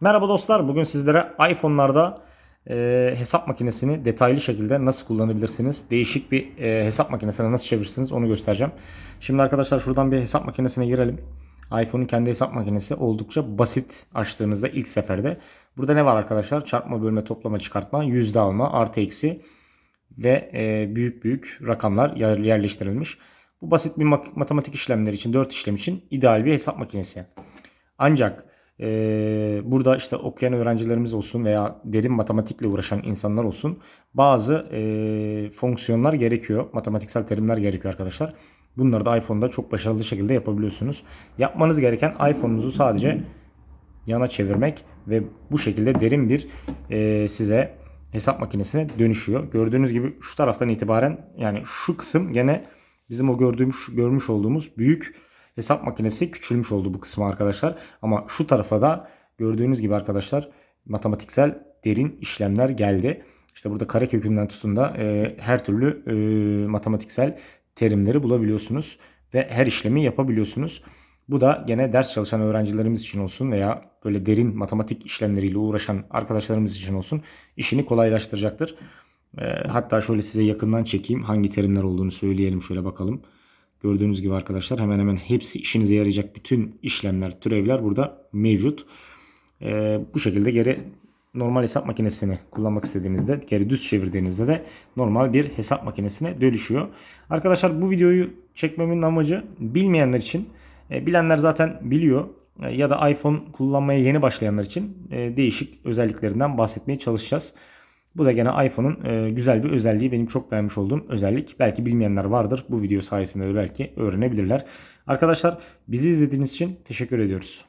Merhaba dostlar. Bugün sizlere iPhone'larda e, hesap makinesini detaylı şekilde nasıl kullanabilirsiniz? Değişik bir e, hesap makinesine nasıl çevirirsiniz onu göstereceğim. Şimdi arkadaşlar şuradan bir hesap makinesine girelim. iPhone'un kendi hesap makinesi oldukça basit açtığınızda ilk seferde. Burada ne var arkadaşlar? Çarpma, bölme, toplama, çıkartma, yüzde alma, artı eksi ve e, büyük büyük rakamlar yer- yerleştirilmiş. Bu basit bir matematik işlemleri için, 4 işlem için ideal bir hesap makinesi. Ancak eee, burada işte okuyan öğrencilerimiz olsun veya derin matematikle uğraşan insanlar olsun bazı eee, fonksiyonlar gerekiyor. Matematiksel terimler gerekiyor arkadaşlar. Bunları da iPhone'da çok başarılı şekilde yapabiliyorsunuz. Yapmanız gereken iPhone'unuzu sadece yana çevirmek ve bu şekilde derin bir eee, size hesap makinesine dönüşüyor. Gördüğünüz gibi şu taraftan itibaren yani şu kısım gene bizim o gördüğümüz görmüş olduğumuz büyük hesap makinesi küçülmüş oldu bu kısmı arkadaşlar. Ama şu tarafa da gördüğünüz gibi arkadaşlar matematiksel derin işlemler geldi. İşte burada karekökünden tutun da e, her türlü e, matematiksel terimleri bulabiliyorsunuz ve her işlemi yapabiliyorsunuz. Bu da gene ders çalışan öğrencilerimiz için olsun veya böyle derin matematik işlemleriyle uğraşan arkadaşlarımız için olsun işini kolaylaştıracaktır. E, hatta şöyle size yakından çekeyim hangi terimler olduğunu söyleyelim şöyle bakalım. Gördüğünüz gibi arkadaşlar hemen hemen hepsi işinize yarayacak bütün işlemler, türevler burada mevcut. Ee, bu şekilde geri normal hesap makinesini kullanmak istediğinizde, geri düz çevirdiğinizde de normal bir hesap makinesine dönüşüyor. Arkadaşlar bu videoyu çekmemin amacı bilmeyenler için, e, bilenler zaten biliyor e, ya da iPhone kullanmaya yeni başlayanlar için e, değişik özelliklerinden bahsetmeye çalışacağız. Bu da gene iPhone'un e, güzel bir özelliği. Benim çok beğenmiş olduğum özellik. Belki bilmeyenler vardır. Bu video sayesinde de belki öğrenebilirler. Arkadaşlar bizi izlediğiniz için teşekkür ediyoruz.